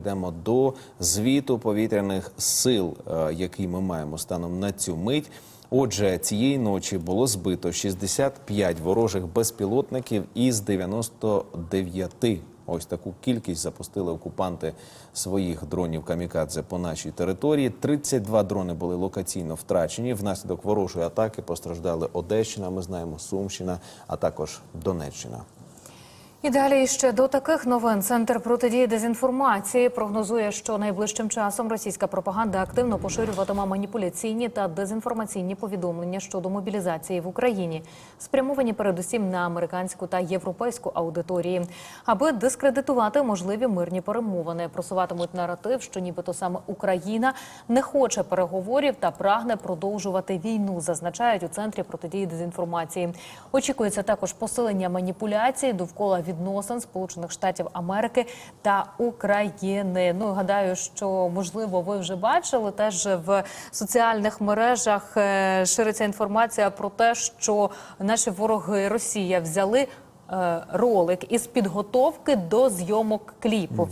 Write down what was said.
Йдемо до звіту повітряних сил, е, який ми маємо станом на цю мить. Отже, цієї ночі було збито 65 ворожих безпілотників із 99. Ось таку кількість запустили окупанти своїх дронів камікадзе по нашій території. 32 дрони були локаційно втрачені. Внаслідок ворожої атаки постраждали Одещина. Ми знаємо Сумщина, а також Донеччина. І далі ще до таких новин центр протидії дезінформації прогнозує, що найближчим часом російська пропаганда активно поширюватиме маніпуляційні та дезінформаційні повідомлення щодо мобілізації в Україні, спрямовані передусім на американську та європейську аудиторії, аби дискредитувати можливі мирні перемовини. Просуватимуть наратив, що нібито саме Україна не хоче переговорів та прагне продовжувати війну. Зазначають у центрі протидії дезінформації. Очікується також посилення маніпуляцій довкола відносин Сполучених Штатів Америки та України. Ну гадаю, що можливо ви вже бачили теж в соціальних мережах е, шириться інформація про те, що наші вороги Росія взяли е, ролик із підготовки до зйомок кліпу.